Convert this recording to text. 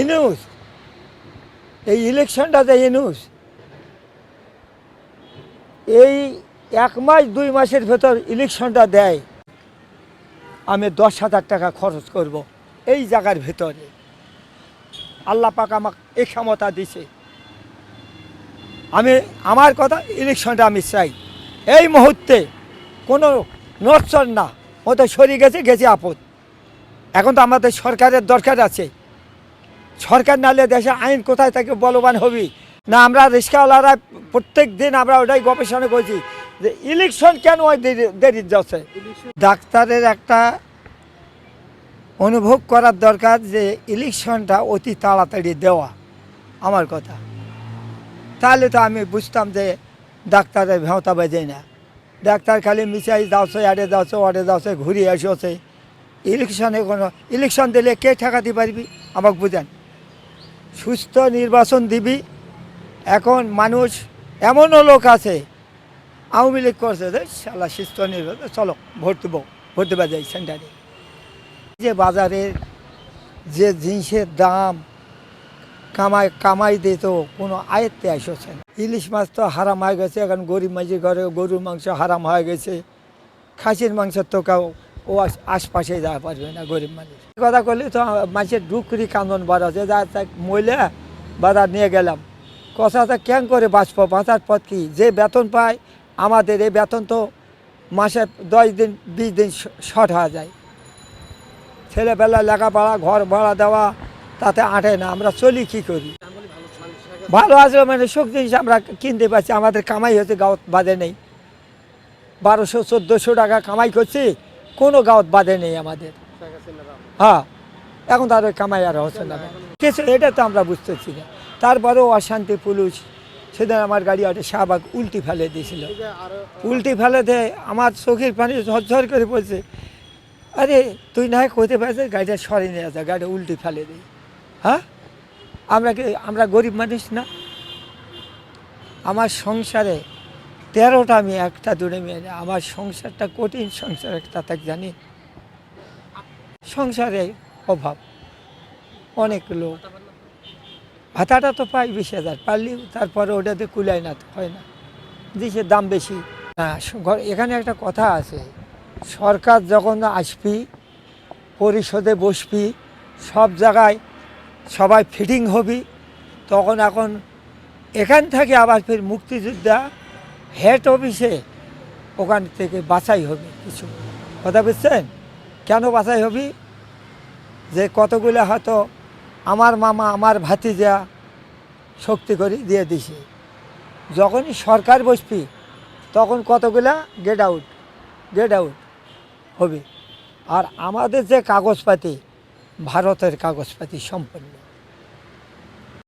ইনুস এই ইলেকশনটা যে ইনুস এই এক মাস, দুই মাসের ভেতর ইলেকশনটা দেয়, আমি দশ হাজার টাকা খরচ করব এই জায়গার ভেতরে। আল্লাহ পাক আমাকে এই ক্ষমতা দিছে। আমি, আমার কথা ইলেকশনটা আমি চাই। এই মুহূর্তে কোনো নড়চড় না ও তো সরে গেছে গেছে আপদ। এখন তো আমাদের সরকারের দরকার আছে। সরকার নালে দেশে আইন কোথায় থেকে বলবান হবি? না, আমরা রিক্সাওয়ালারা প্রত্যেক দিন আমরা ওটাই গবেষণা করছি যে ইলেকশন কেন হয় দেরি যাচ্ছে ডাক্তারের একটা অনুভব করার দরকার যে ইলেকশনটা অতি তাড়াতাড়ি দেওয়া আমার কথা। তাহলে তো আমি বুঝতাম যে ডাক্তারের ভেঁতা বাজে না। ডাক্তার খালি মিশাই যাচ্ছে আড়ে যাচ্ছে ওয়ার্ডে যাচ্ছে ঘুরিয়ে আসছে। ইলেকশনে কোনো ইলেকশন দিলে কে ঠেকাতে পারবি? আমাকে বুঝেন। সুস্থ নির্বাচন দিবি। এখন মানুষ এমনও লোক আছে, আওয়ামী লীগ করছে যে, শালা, সুস্থ নির্বাচন, চলো, ভোট দেবো, ভোট দেবা যাই সেন্টারে। যে বাজারের যে জিনিসের দাম কামাই কামাই দিত কোনো আয়ত্তে আসছে না। ইলিশ মাছ তো হারাম হয়ে গেছে, এখন গরিব মাঝির ঘরে গরুর মাংস হারাম হয়ে গেছে, খাসির মাংসের তো কেউ ও আশপাশে যাওয়া পারবে না, গরিব মানুষ। কথা করলে তো মানুষের ডুকরি কান্দন বাড়াচ্ছে যা তা মহিলা বাজার নিয়ে গেলাম। কথাটা কেন করে বাঁচবো? বাঁচার পথ কি? যে বেতন পায়, আমাদের এই বেতন তো মাসে দশ দিন, বিশ দিন শর্ট হয়ে যায়। ছেলেবেলা লেখাপড়া, ঘর ভাড়া দেওয়া, তাতে আটে না। আমরা চলি কি করি? ভালো আছে মানে সুখ জিনিস আমরা কিনতে পারছি। আমাদের কামাই হচ্ছে গাঁত বাজে নেই। বারোশো, চোদ্দোশো টাকা কামাই করছি। কোনো গাঁত বাদে নেই আমাদের। হ্যাঁ এখন তার ওই কামাই আর হচ্ছে না। কিছু এটা তো আমরা বুঝতেছি না। তারপরেও অশান্তি পুলিশ সেদিন আমার গাড়ি একটা শাহবাগ উল্টি ফেলে দিয়েছিল। উল্টি ফেলে দে আমার চোখের পানি ঝরঝর করে পড়ছে। আরে, তুই না হয় কইতে পারছিস গাড়িটা সরে নিয়ে যা, গাড়িটা উল্টি ফেলে দিই হ্যাঁ? আমরা কি আমরা গরিব মানুষ না? আমার সংসারে তেরোটা আমি একটা দূরে মেয়ে আমার সংসারটা কঠিন সংসার একটা তাক জানি? সংসারে অভাব। অনেক লোক। ভাতাটা তো পাই বিশ হাজার, পারলেও তারপরে ওটাতে কুলায় না, হয় না। দিশের দাম বেশি। হ্যাঁ এখানে একটা কথা আছে। সরকার যখন আসবি, পরিষদে বসবি, সব জায়গায় সবাই ফিটিং হবি, তখন এখন এখান থেকে আবার ফের মুক্তিযোদ্ধা হেড অফিসে ওখান থেকে বাছাই হবে কিছু। কথা বুঝছেন? কেন বাছাই হবি? যে কতগুলো হয়তো আমার মামা, আমার ভাতিজা শক্তি করে দিয়ে দিছে। যখনই সরকার বসবি, তখন কতগুলা গেট আউট গেট আউট হবে। আর আমাদের যে কাগজপাতি, ভারতের কাগজপাতি সম্পন্ন।